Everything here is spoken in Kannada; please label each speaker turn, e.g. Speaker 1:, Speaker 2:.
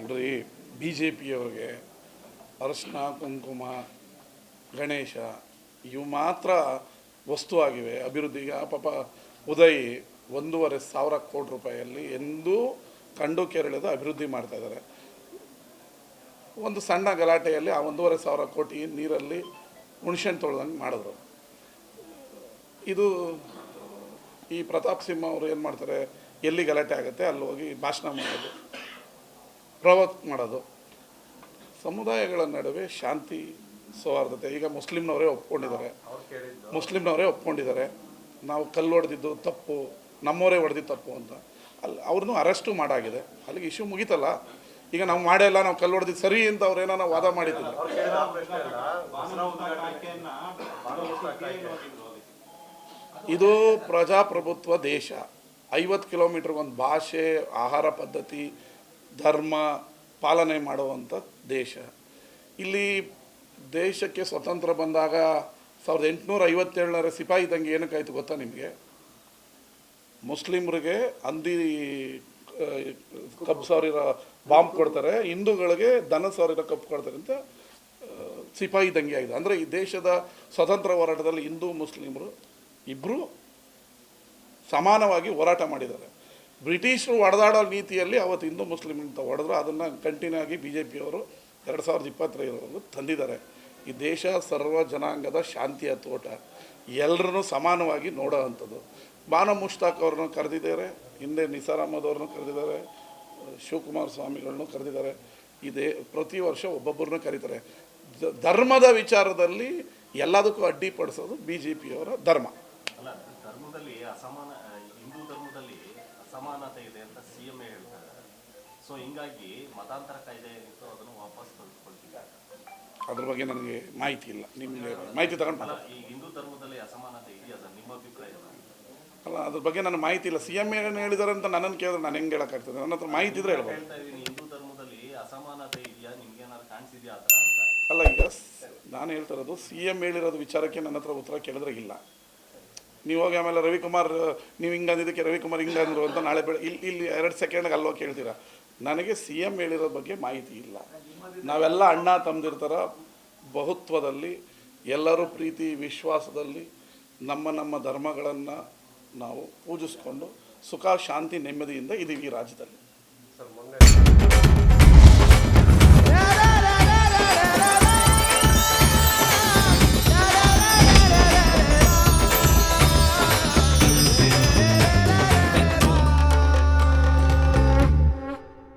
Speaker 1: ನೋಡ್ರಿ ಬಿ ಜೆ ಪಿಯವ್ರಿಗೆ ಅರಶಿನ, ಕುಂಕುಮ, ಗಣೇಶ, ಇವು ಮಾತ್ರ ವಸ್ತು ಆಗಿವೆ ಅಭಿವೃದ್ಧಿಗೆ ಪಾಪ ಉದಯ್ ಒಂದೂವರೆ ಸಾವಿರ ಕೋಟಿ ರೂಪಾಯಿಯಲ್ಲಿ ಎಂದೂ ಕಂಡು ಕೇರಳದ ಅಭಿವೃದ್ಧಿ ಮಾಡ್ತಾ ಇದ್ದಾರೆ. ಒಂದು ಸಣ್ಣ ಗಲಾಟೆಯಲ್ಲಿ ಆ ಒಂದೂವರೆ ಸಾವಿರ ಕೋಟಿ ನೀರಲ್ಲಿ ಹುಣ್ಸೆಹಣ್ಣು ತೊಳೆದಂಗೆ ಮಾಡಿದ್ರು. ಇದು ಈ ಪ್ರತಾಪ್ ಸಿಂಹ ಅವರು ಏನು ಮಾಡ್ತಾರೆ, ಎಲ್ಲಿ ಗಲಾಟೆ ಆಗುತ್ತೆ, ಅಲ್ಲಿ ಹೋಗಿ ಭಾಷಣ ಮಾಡೋದು. ಪ್ರವೋಕ್ ಮಾಡೋದು. ಸಮುದಾಯಗಳ ನಡುವೆ ಶಾಂತಿ, ಸೌಹಾರ್ದತೆ, ಈಗ ಮುಸ್ಲಿಮ್ನವರೇ ಒಪ್ಕೊಂಡಿದ್ದಾರೆ. ಮುಸ್ಲಿಮ್ನವರೇ ಒಪ್ಕೊಂಡಿದ್ದಾರೆ. ನಾವು ಕಲ್ಲು ಹೊಡೆದಿದ್ದು ತಪ್ಪು, ನಮ್ಮವರೇ ಹೊಡೆದಿದ್ದು ತಪ್ಪು ಅಂತ. ಅಲ್ಲಿ ಅವ್ರನ್ನೂ ಅರೆಸ್ಟು ಮಾಡಾಗಿದೆ. ಅಲ್ಲಿಗೆ ಇಶ್ಯೂ ಮುಗೀತಲ್ಲ? ಈಗ ನಾವು ಮಾಡೇ ಇಲ್ಲ, ನಾವು ಕಲ್ಲು ಹೊಡೆದಿದ್ದು ಸರಿ ಅಂತ ಅವ್ರೇನೋ ವಾದ ಮಾಡಿದ್ರು ಇದು ಪ್ರಜಾಪ್ರಭುತ್ವ ದೇಶ. ಐವತ್ತು ಕಿಲೋಮೀಟ್ರ್ ಒಂದು ಭಾಷೆ, ಆಹಾರ ಪದ್ಧತಿ ಧರ್ಮ ಪಾಲನೆ ಮಾಡುವಂಥ ದೇಶ. ಇಲ್ಲಿ ದೇಶಕ್ಕೆ ಸ್ವತಂತ್ರ ಬಂದಾಗ ಸಾವಿರದ ಎಂಟುನೂರ ಐವತ್ತೇಳರ ಸಿಪಾಯಿ ದಂಗೆ ಏನಕ್ಕಾಯ್ತು ಗೊತ್ತಾ ನಿಮಗೆ? ಮುಸ್ಲಿಮ್ರಿಗೆ ಅಂದಿ ಕಬ್ಬು ಸಾವಿರ ಬಾಂಬ್ ಕೊಡ್ತಾರೆ, ಹಿಂದೂಗಳಿಗೆ ದನ ಸಾವಿರ ಕಬ್ಬು ಕೊಡ್ತಾರೆ ಅಂತ ಸಿಪಾಯಿ ದಂಗೆ ಆಗಿದೆ. ಅಂದರೆ ಈ ದೇಶದ ಸ್ವತಂತ್ರ ಹೋರಾಟದಲ್ಲಿ ಹಿಂದೂ, ಮುಸ್ಲಿಮರು ಇಬ್ಬರು ಸಮಾನವಾಗಿ ಹೋರಾಟ ಮಾಡಿದ್ದಾರೆ. ಬ್ರಿಟಿಷರು ಒಡೆದಾಡೋ ನೀತಿಯಲ್ಲಿ ಅವತ್ತು ಹಿಂದೂ ಮುಸ್ಲಿಂ ಅಂತ ಹೊಡೆದ್ರು, ಅದನ್ನು ಕಂಟಿನ್ಯೂ ಆಗಿ ಬಿ ಜೆ ಪಿಯವರು ಎರಡು ಸಾವಿರದ ಇಪ್ಪತ್ತೈದರವರೆಗೂ ತಂದಿದ್ದಾರೆ. ಈ ದೇಶ ಸರ್ವ ಜನಾಂಗದ ಶಾಂತಿಯ ತೋಟ. ಎಲ್ಲರನ್ನೂ ಸಮಾನವಾಗಿ ನೋಡೋ ಅಂಥದ್ದು. ಬಾನ ಮುಷ್ತಾಕ್ ಅವ್ರನ್ನ ಕರೆದಿದ್ದಾರೆ, ಹಿಂದೆ ನಿಸಾರ್ ಅವ್ರನ್ನ ಕರೆದಿದ್ದಾರೆ, ಶಿವಕುಮಾರ್ ಸ್ವಾಮಿಗಳನ್ನು ಕರೆದಿದ್ದಾರೆ. ಇದೇ ಪ್ರತಿ ವರ್ಷ ಒಬ್ಬೊಬ್ಬರನ್ನ ಕರೀತಾರೆ. ಧರ್ಮದ ವಿಚಾರದಲ್ಲಿ ಎಲ್ಲದಕ್ಕೂ ಅಡ್ಡಿಪಡಿಸೋದು ಬಿ ಜೆ ಪಿಯವರ ಧರ್ಮ.
Speaker 2: ಧರ್ಮದಲ್ಲಿ ಅಸಮಾನ, ಹಿಂದೂ ಧರ್ಮದಲ್ಲಿ ಅಸಮಾನತೆ ಇದೆ ಅಂತ ಸಿ ಎಂ ಹೇಳ್ತಾರೆ. ಸೊ ಹಿಂಗಾಗಿ ಮತಾಂತರ ಕಾಯ್ದೆ ಏನಿತ್ತು ಅದನ್ನು ವಾಪಸ್ ತೆಗೆದುಕೊಳ್ತಿದ್ದಾರೆ
Speaker 1: ಅದ್ರ ಬಗ್ಗೆ ನನಗೆ ಮಾಹಿತಿ ಇಲ್ಲ. ನಿಮಗೆ ಮಾಹಿತಿ ತಗೊಂಡು
Speaker 2: ಈ ಹಿಂದೂ ಧರ್ಮದಲ್ಲಿ ಅಸಮಾನತೆ ಇದೆಯಾ ಸರ್? ನಿಮ್ಮ ಅಭಿಪ್ರಾಯ?
Speaker 1: ಅಲ್ಲ ಅದ್ರ ಬಗ್ಗೆ ನನಗೆ ಮಾಹಿತಿ ಇಲ್ಲ. ಸಿ ಎಂ ಏನು ಹೇಳಿದಾರೆ ಅಂತ ನನ್ನನ್ನು ಕೇಳಿದ್ರೆ ನಾನು ಹೆಂಗೆ ಹೇಳೋಕ್ಕಾಗ್ತದೆ? ನನ್ನ ಹತ್ರ ಮಾಹಿತಿ ಇದ್ರೆ ಹೇಳ್ಬೋದು.
Speaker 2: ಹೇಳ್ತಾ ಇದೀನಿ ಹಿಂದೂ ಧರ್ಮದಲ್ಲಿ ಅಸಮಾನತೆ ಇದೆಯಾ? ನಿಮ್ಗೆ ಏನಾದ್ರು ಕಾಣಿಸಿದ್ಯಾ ಆ ಥರ ಅಂತ?
Speaker 1: ಅಲ್ಲ ಈಗ ನಾನು ಹೇಳ್ತಾ ಇರೋದು ಸಿ ಎಂ ಹೇಳಿರೋದು ವಿಚಾರಕ್ಕೆ ನನ್ನ ಹತ್ರ ಉತ್ತರ ಕೇಳಿದ್ರೆ ಇಲ್ಲ. ನೀವು ಹೋಗಿ ಆಮೇಲೆ ರವಿಕುಮಾರ್, ನೀವು ಹಿಂಗೆ ಅಂದಿದ್ದಕ್ಕೆ ರವಿಕುಮಾರ್ ಹಿಂಗೆ ಅಂದರು ಅಂತ ನಾಳೆ ಬೆಳೆ ಇಲ್ಲಿ ಇಲ್ಲಿ ಎರಡು ಸೆಕೆಂಡ್ಗೆ ಅಲ್ಲೋ ಕೇಳ್ತೀರಾ ನನಗೆ ಸಿ ಎಂ ಹೇಳಿರೋ ಬಗ್ಗೆ ಮಾಹಿತಿ ಇಲ್ಲ. ನಾವೆಲ್ಲ ಅಣ್ಣ ತಮ್ಮದಿರ್ತಾರ ಬಹುತ್ವದಲ್ಲಿ, ಎಲ್ಲರೂ ಪ್ರೀತಿ, ವಿಶ್ವಾಸದಲ್ಲಿ ನಮ್ಮ ನಮ್ಮ ಧರ್ಮಗಳನ್ನು ನಾವು ಪೂಜಿಸ್ಕೊಂಡು ಸುಖ, ಶಾಂತಿ, ನೆಮ್ಮದಿಯಿಂದ ಇದೀವಿ ಈ ರಾಜ್ಯದಲ್ಲಿ.